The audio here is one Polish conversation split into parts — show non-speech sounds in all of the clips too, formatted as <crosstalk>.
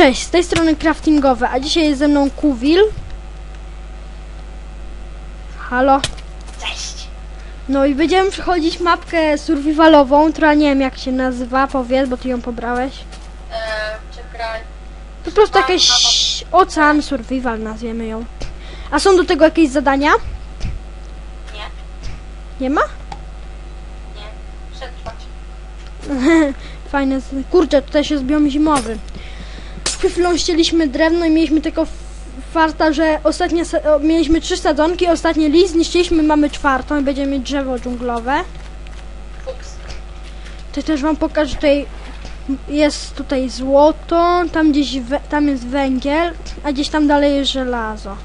Cześć, z tej strony craftingowe, a dzisiaj jest ze mną Kuwil. Halo. Cześć! No i będziemy przechodzić mapkę survivalową, która nie wiem jak się nazywa, powiedz, bo ty ją pobrałeś. Eee, czekaj. Po prostu jakiś ocean survival nazwiemy ją. A są do tego jakieś zadania? Nie, Nie ma? nie. Przetrwać. <laughs> Fajne. z- Kurczę, tutaj się zbiom zimowy. Chwilą ścieliśmy drewno i mieliśmy tylko farta, że ostatnie mieliśmy trzy sadzonki, ostatni lis zniszczyliśmy, mamy czwartą i będziemy mieć drzewo dżunglowe. Fuks. To też wam pokażę, tutaj jest tutaj złoto, tam gdzieś tam jest węgiel, a gdzieś tam dalej jest żelazo.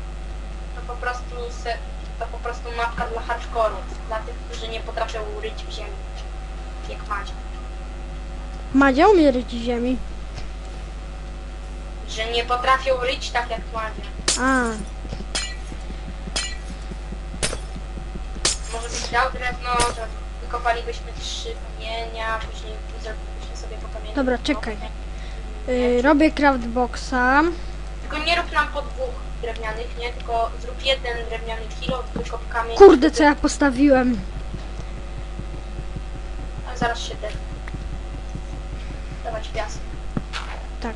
To po prostu se, to po prostu mapka dla hardcorów. Dla tych, którzy nie potrafią ryć w ziemi. Jak Macie. Madzia umie ryć w ziemi. Że nie potrafią ryć tak jak Macie. A, Może byś dał drewno, że wykopalibyśmy trzy kamienia, później zrobilibyśmy sobie po kamieniu. Dobra, czekaj. y, robię craftboxa. Tylko nie rób nam po dwóch drewnianych, nie? Tylko zrób jeden drewniany kilo, wykop kamień. Kurde, co ja postawiłem. A zaraz się te... Dawać piasek. Tak.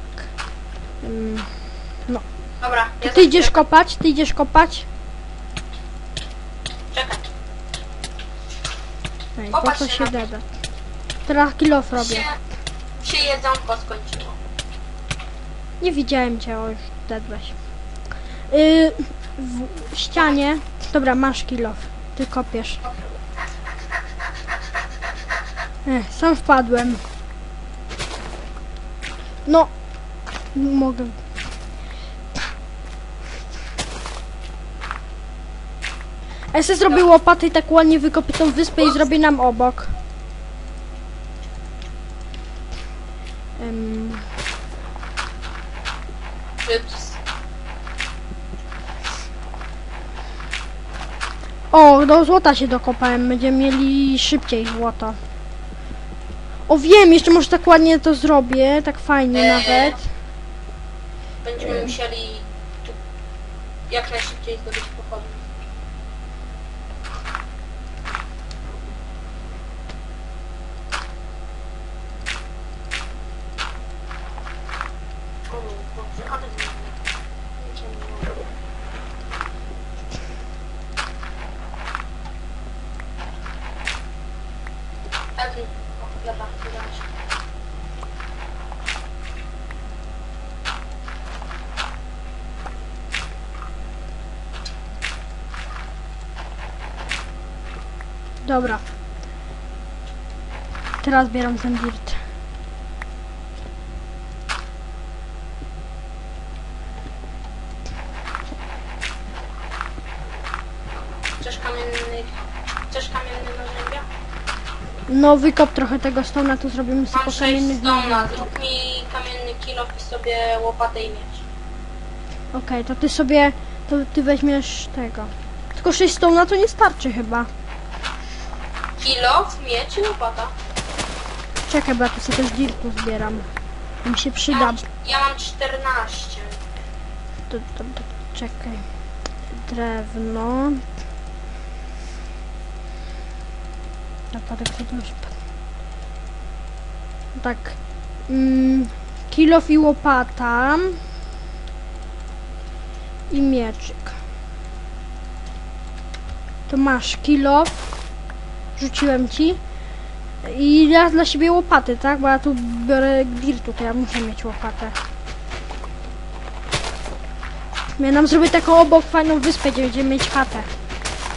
Ym, Dobra, to ja ty idziesz zacznę. kopać? Ty idziesz kopać? Czekaj. Ej, po Popatrz co się się na dada? Teraz kilof robię. Się, się jedzonko skończyło. Nie widziałem cię, o już dedłeś. Yy, w ścianie. Dobra, masz kilof. Ty kopiesz. Ech, sam wpadłem. No. Mogę. A ja zrobię łopatę i tak ładnie wykopię tą wyspę i zrobię nam obok. Ups. O, do złota się dokopałem. Będziemy mieli szybciej złoto. O, wiem, jeszcze może tak ładnie to zrobię. Tak fajnie Eee. nawet. Będziemy musieli tu jak najszybciej zdobyć pochodnie. O, Boże, ale nie Idziemy. Ewy, o, chleba, udało się. Dobra. Teraz zbieram ten dirt. Chcesz kamiennych... Chcesz kamienne narzędzia? No, wykop trochę tego stona, tu zrobimy sobie Mam po sześć kamiennych stona, zrób mi kamienny kilo i sobie łopatę i miecz. Okej, to ty sobie, to ty weźmiesz tego. Tylko 6 stona to nie starczy chyba. Kilo, miecz i łopata. Czekaj, bo ja tu sobie też dirtu zbieram. Mi się Ja przyda. mam, ja mam 14. To, to, to, czekaj. Drewno. Napadek to już. Tak. Mm, kilof i łopata. I mieczyk. To masz kilof. Rzuciłem ci. I ja dla siebie łopaty, tak? Bo ja tu biorę dirtu, to ja muszę mieć łopatę. Ja nam zrobię taką obok fajną wyspę, gdzie będziemy mieć chatę.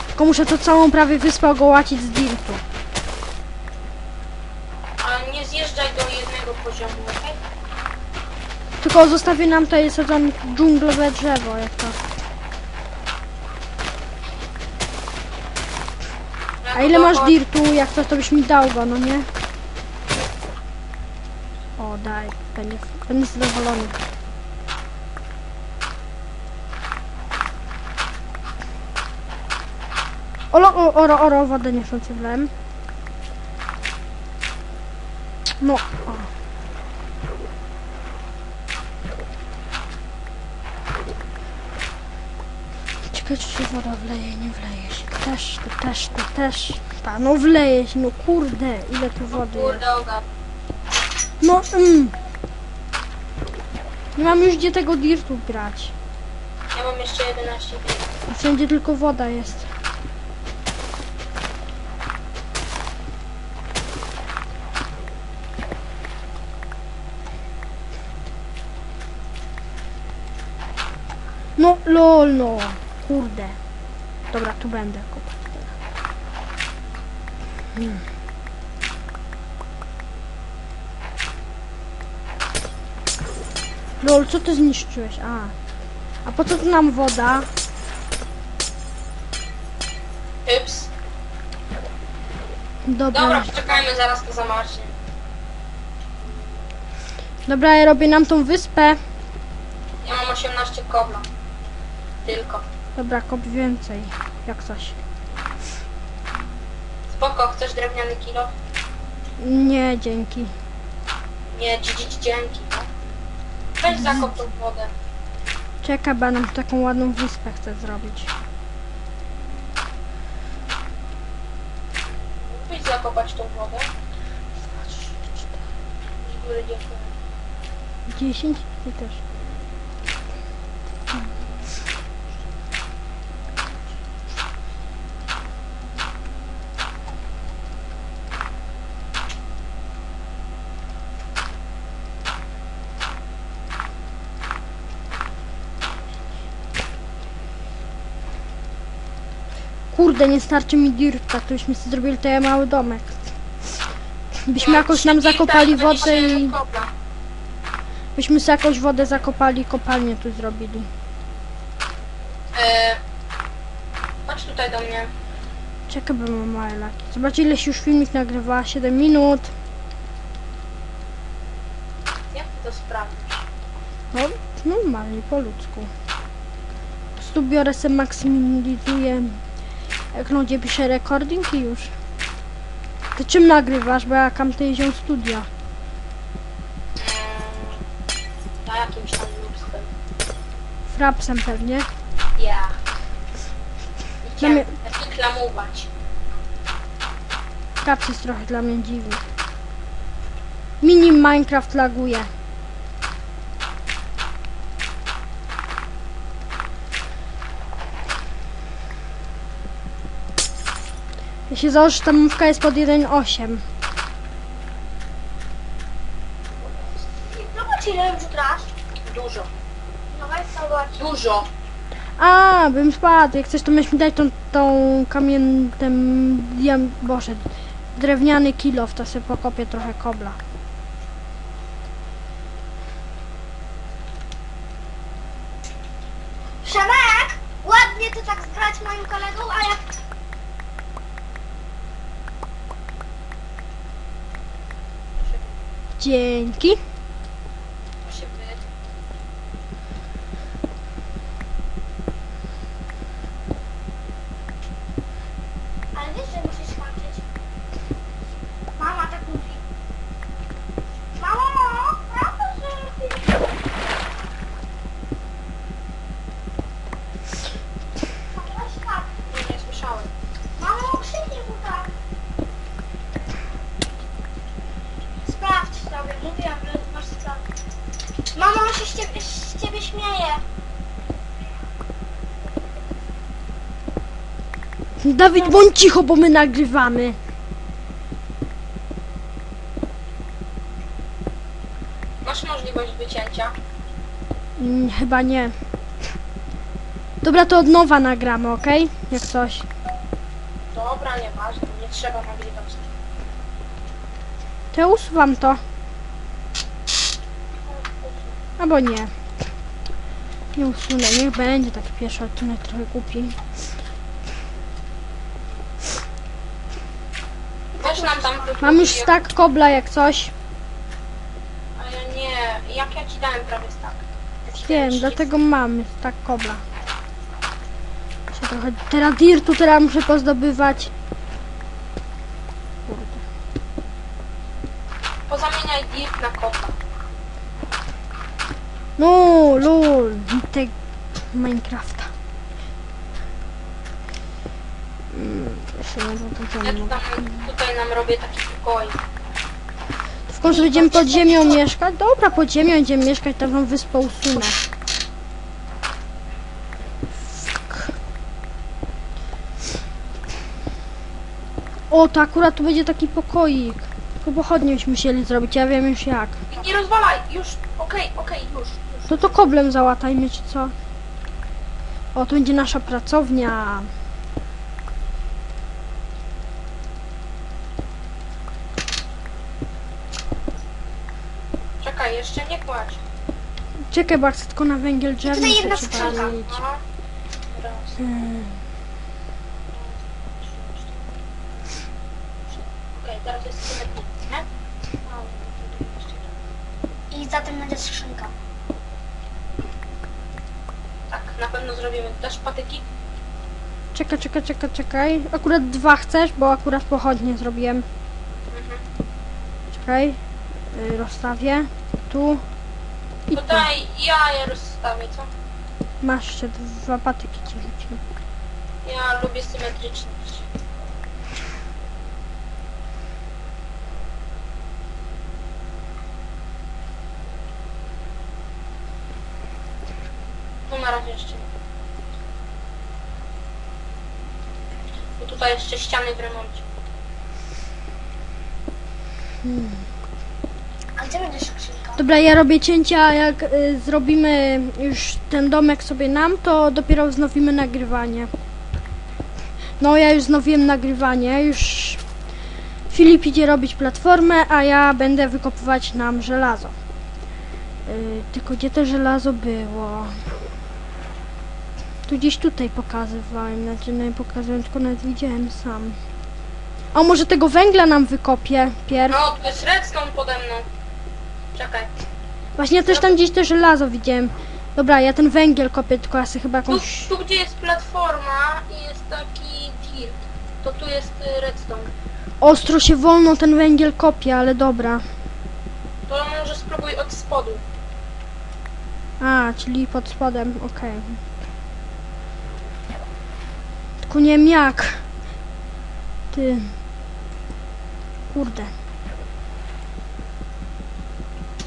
Tylko muszę to całą prawie wyspę ogołacić z dirtu. Ale nie zjeżdżaj do jednego poziomu, okej? Tylko zostawię nam tutaj sezon dżunglowe drzewo, jak to. A ile masz dirtu? Jak to, to byś mi dał go, no nie? O, daj. Będę, będę zadowolony. Olo, o, oro, oro, wodę niechcący wlałem. No, o. Czekaj, czy się woda wleje, nie wleje się. Też, to też, to też. Pa, no wleje się, no kurde, ile tu wody jest. Kurde, ogar. No, mm. Nie mam już gdzie tego dirtu grać. Ja mam jeszcze 11 dni. Wszędzie tylko woda jest. No, lol, no. Kurde. Dobra, tu będę kopać teraz. Hmm. Lol, co ty zniszczyłeś? A. A po co tu nam woda? Ups. Dobra. Dobra, poczekajmy, zaraz to zamarznie. Dobra, ja robię nam tą wyspę. Ja mam 18 kobla. Tylko. Dobra, kop więcej. Jak coś. Spoko, chcesz drewniany kilo? Nie, dzięki. Nie, dzi- dzi- dzięki, no. Weź zakop tą wodę. Czekaj, nam taką ładną wyspę chcę zrobić. Pójdź zakopać tą wodę. Z góry dziękuję. 10? Ty też. Kurde, nie starczy mi dirta, to już mi zrobili ten mały domek. Byśmy jakoś nam zakopali wodę i... Byśmy sobie jakąś wodę zakopali, kopalnię tu zrobili. E, chodź tutaj do mnie. Czekaj, bo mam małe laki. Zobacz ile się już filmik nagrywa, 7 minut. Jak ty to sprawdzisz? No, normalnie, po ludzku. Po prostu biorę sobie, maksymalizuję ekran, gdzie piszę recording i już. Ty czym nagrywasz, bo ja Camtasia Studio. Mm, na jakimś tam lustrem. Frapsem pewnie. Ja. Nie chciałem mnie- reklamować. Fraps jest trochę dla mnie dziwny. Mini Minecraft laguje. Jeśli założysz, ta mówka jest pod 1.8. Zobacz ile już grasz. Dużo. No weź zobacz. Dużo. A, bym spadł. Jak chcesz, to myśmy dać tą, tą kamien... ten... diam... boże... drewniany kilof, to sobie pokopię trochę kobla. Przemek, ładnie to tak zgrać moim kolegą, a jak Dzięki. Musi być. Ale wiesz, że musisz kończyć. Mama tak mówi. Mamo, prawda, że ty... Mama, tak. Nie, nie słyszałem. Mamo, krzyknij mu tak. Sprawdź sobie, mówiłam, że masz sprawdzić. Mamo, on się z ciebie, z ciebie śmieje. Dawid, bądź cicho, bo my nagrywamy. Masz możliwość wycięcia. Mm, chyba nie. Dobra, to od nowa nagramy, ok? Jak coś. Dobra, nieważne. Nie trzeba nagrywać. To ja usuwam to. Albo nie. Nie usunę, niech będzie taki pierwszy odcinek trochę głupi. Weź nam tam... Mam już stak kobla jak coś. Ale nie, jak ja ci dałem prawie tak. Wiem, dlatego mam stak kobla. Trochę... Teraz dirtu teraz muszę pozdobywać. Kurde. Pozamieniaj dirt na kota. No, lol. Te Minecrafta. Proszę, no to Ja tu tam, tutaj nam robię taki pokoj. W końcu będziemy pod ziemią mieszkać? Dobra, pod ziemią będziemy mieszkać, tam wam wyspę usunę. O, to akurat tu będzie taki pokoik. Tylko pochodnie byśmy musieli zrobić, ja wiem już jak. Nie rozwalaj, już, okej, okej, już, już. No to koblem załatajmy, czy co? O, to będzie nasza pracownia. Czekaj, jeszcze nie kładź. Czekaj, chcę tylko na węgiel drzewny tutaj jedna skrzynka. No. Hmm. Okej, teraz jest nie? I za tym będzie skrzynka. Tak, na pewno zrobimy też patyki. Czekaj, czekaj, czekaj, czekaj. Akurat dwa chcesz, bo akurat pochodnie zrobiłem. Mhm. Czekaj. Y, rozstawię. Tu. I To tu. daj, ja je rozstawię, co? Masz jeszcze dwa patyki ci rzuciłem. Ja lubię symetryczność. No na razie jeszcze nie. Bo tutaj jeszcze ściany w remoncie. A gdzie będzie skrzynka? Dobra, ja robię cięcia, a jak y, zrobimy już ten domek sobie nam, to dopiero wznowimy nagrywanie. No, ja już wznowiłem nagrywanie, już Filip idzie robić platformę, a ja będę wykopywać nam żelazo. Y, tylko gdzie to żelazo było? Tu gdzieś tutaj pokazywałem, znaczy no nie pokazywałem, tylko nawet widziałem sam. A może tego węgla nam wykopie pierw? No, tu jest redstone pode mną. Czekaj. Właśnie ja też tam gdzieś to żelazo widziałem. Dobra, ja ten węgiel kopię, tylko ja sobie chyba Tu, jakąś... tu gdzie jest platforma i jest taki dirt, to tu jest y, redstone. Ostro się wolno ten węgiel kopie, ale dobra. To może spróbuj od spodu. A, czyli pod spodem, okej. Tylko nie wiem jak. Ty. Kurde.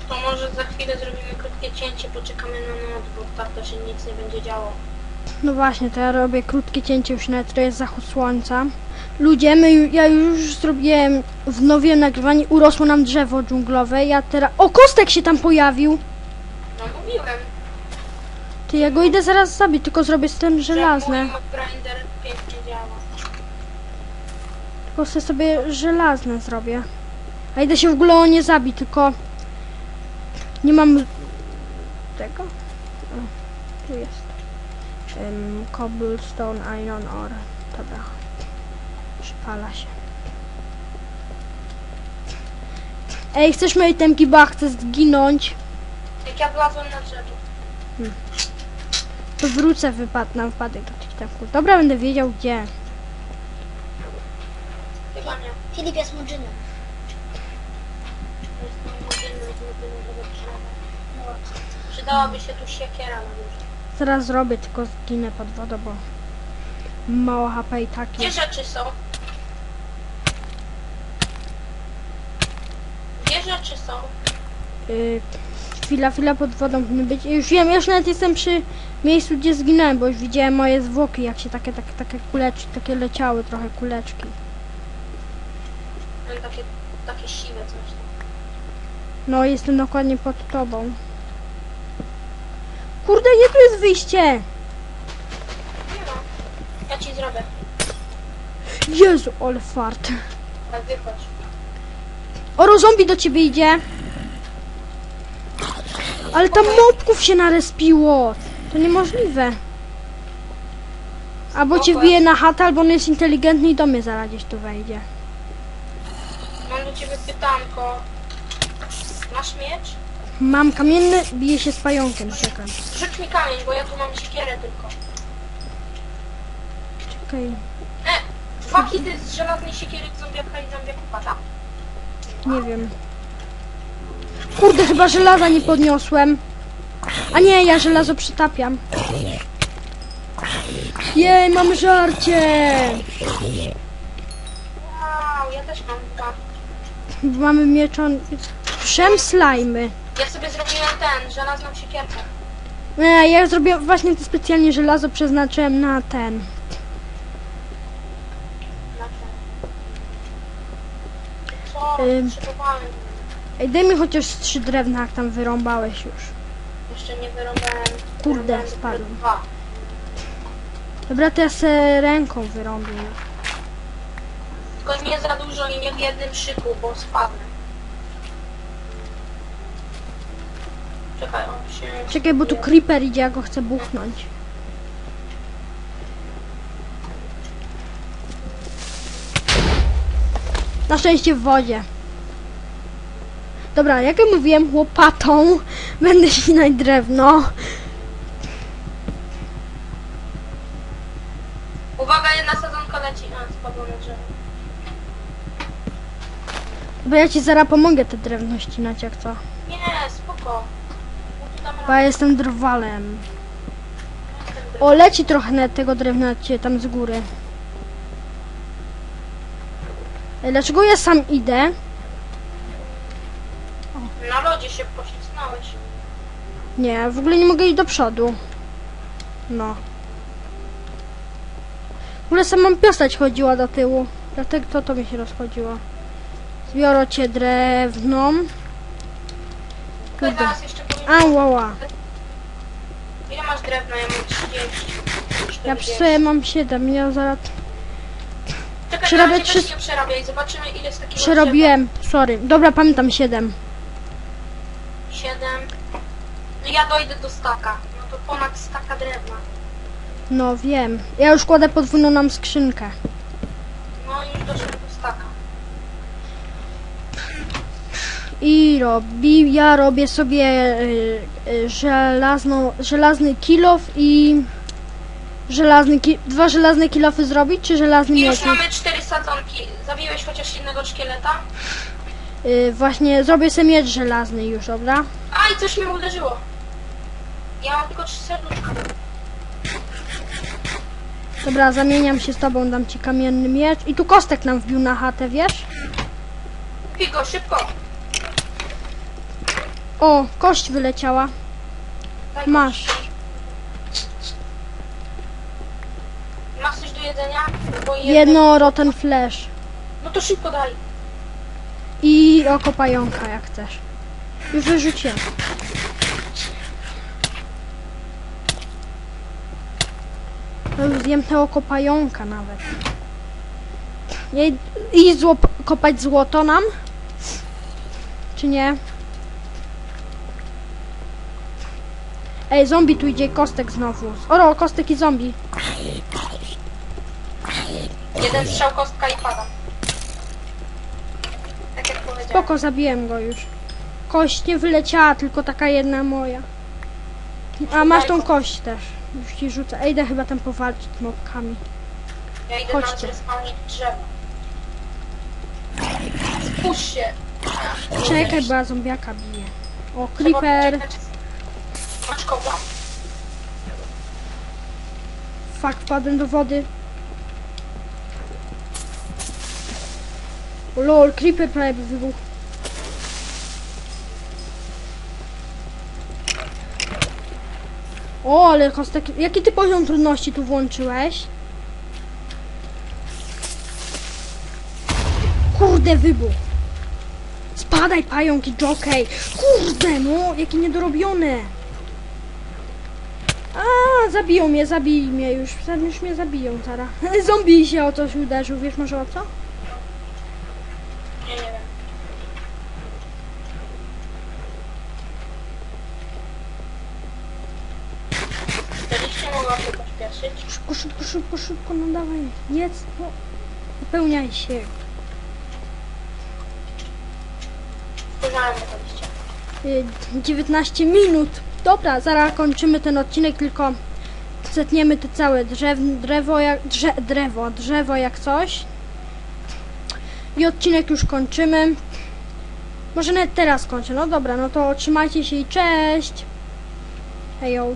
To może za chwilę zrobimy krótkie cięcie, poczekamy na noc, bo tak to się nic nie będzie działo. No właśnie, to ja robię krótkie cięcie już nawet, to jest zachód słońca. Ludzie, my, ju- ja już zrobiłem, wnowiłem nagrywanie, urosło nam drzewo dżunglowe, ja teraz... O, kostek się tam pojawił! No mówiłem, Ty, ja go idę zaraz zabić, tylko zrobię z tym że żelazne. mój grinder pięknie działa. Tylko sobie, sobie żelazne zrobię. A idę się w ogóle o nie zabić, tylko nie mam tego. O, tu jest. Um, cobblestone iron ore. Dobra. Przypala się. Ej, chcesz mojej temki, bo chcę zginąć. Jak ja wlazłem na drzewo. To wrócę wypad na wypadek do tych temków. Dobra, będę wiedział gdzie. Chyba nie. Filip jest murzynem. To jest Przydałaby się tu siekiera na górze. Zaraz zrobię, tylko zginę pod wodą, bo mało HP i tak Gdzie jest. rzeczy są? Gdzie rzeczy są? Y, chwila, chwila pod wodą powinny być. Już wiem, już nawet jestem przy miejscu, gdzie zginąłem, bo już widziałem moje zwłoki, jak się takie, takie, takie kuleczki, takie leciały trochę kuleczki. Mam takie, takie siwe coś tam. No, jestem dokładnie pod tobą. Kurde, nie tu jest wyjście! Nie ma. Ja ci zrobię. Jezu, ale fart. Tak wychodź. Oro, zombie do ciebie idzie! Ale tam mopków się narespiło! To niemożliwe. Albo cię wbije na chatę, albo on jest inteligentny i do mnie zaraz gdzieś tu wejdzie. Mam do ciebie pytanko. Masz miecz? Mam kamienny, bije się z pająkiem, czekaj. Rzuć mi kamień, bo ja tu mam siekierę tylko. Czekaj, E! Dwa hity z żelaznej siekiery zombiaka i zombiaku pada. nie wiem. Kurde, chyba żelaza nie podniosłem. A nie, ja żelazo przytapiam. Jej, mam żarcie! Wow, ja też mam dwa. Mamy mieczon... Szem slajmy. Ja sobie zrobiłem ten, żelazną siekierkę. Nie, ja zrobię właśnie to specjalnie żelazo przeznaczyłem na ten. Na ten. Co? Ym. Ej, daj mi chociaż z trzy drewna, jak tam wyrąbałeś już. Jeszcze nie wyrąbałem. Kurde, wyrąbałem spadłem. Dwa. Dobra, to ja se ręką wyrąbię. Tylko nie za dużo i nie w jednym szyku, bo spadnę. Czekaj, on się... Czekaj, bo tu creeper idzie, ja go chcę buchnąć. Na szczęście w wodzie. Dobra, jak ja mówiłem, łopatą będę ścinać drewno. Uwaga, jedna sadzonka leci. A, spadła na drzewo. Bo ja ci zaraz pomogę te drewno ścinać, jak co. Nie, spoko. Bo ja jestem drwalem. O, leci trochę na tego drewna ciebie tam z góry. Ej, dlaczego ja sam idę? Na lodzie się poślizgnąłeś. Nie, w ogóle nie mogę iść do przodu. No. W ogóle sama postać chodziła do tyłu. Dlatego to, to mi się rozchodziło. Zbiorę cię. Tylko Kurde. zaraz jeszcze powiem. A, łała. Ile masz drewna? Ja mam 30. Ja 40. sobie mam 7, ja zaraz Czekaj, Przerobię na razie trzy- nie przerabiaj. Zobaczymy ile z takiego przerobiłem. Sorry. Dobra, pamiętam 7. drzewa. 7. No ja dojdę do staka. No to ponad staka drewna. No wiem. Ja już kładę podwójną nam skrzynkę. No już doszedłem do staka. I robi, ja robię sobie y, y, żelazną, żelazny kilof i żelazny ki, dwa żelazne kilofy zrobić, czy żelazny I miecz? już mamy 4 sadzonki. Zabiłeś chociaż jednego szkieleta? Y, właśnie zrobię sobie miecz żelazny już, dobra? Aj, coś mnie uderzyło. Ja mam tylko 3 serduszka. Dobra, zamieniam się z tobą, dam ci kamienny miecz. I tu kostek nam wbił na chatę, wiesz? Kupi go, szybko. O, kość wyleciała. Daj. Masz. Masz coś do jedzenia? Bo jedno... Jedno rotten flash. No to szybko daj. I oko pająka, jak chcesz. Już wyrzuciłem. No już zjem te oko pająka nawet. I złop, kopać złoto nam? Czy nie? Ej, zombie tu idzie, kostek znowu. Oro, kostek i zombie. Jeden strzał kostka i pada. Tak jak powiedziałem. Spoko, zabiłem go już. Kość nie wyleciała, tylko taka jedna moja. A masz tą kość też. Już ci rzucę. Ej, idę chyba tam powalczyć z mobkami. Ja idę Chodźcie. na spawnić drzewo. Spójrz się. Czekaj, bo ja zombiaka bije. O, Trzeba creeper. poczekać. Masz kobla. Fuck, wpadłem do wody. Lol, creeper prawie wybuchł. O, ale kostek... Jaki ty poziom trudności tu włączyłeś? Kurde, wybuch. Spadaj, pająki, jockey. Kurde, no, jakie niedorobione. A, zabiją mnie, zabij mnie już. Już mnie zabiją zaraz. <laughs> Zombie się o coś uderzył, wiesz może o co? Nie, nie wiem. Mogła się pośpieszyć? Szybko, szybko, szybko, szybko, no dawaj. Jedz, no. Wypełniaj się. Spojrzałem na to liście. Y, 19 minut. Dobra, zaraz kończymy ten odcinek, tylko zetniemy te całe drzew, drewo, jak, drze, drewo, drzewo jak coś. I odcinek już kończymy. Może nawet teraz kończę. No dobra, no to trzymajcie się i cześć. Hejo.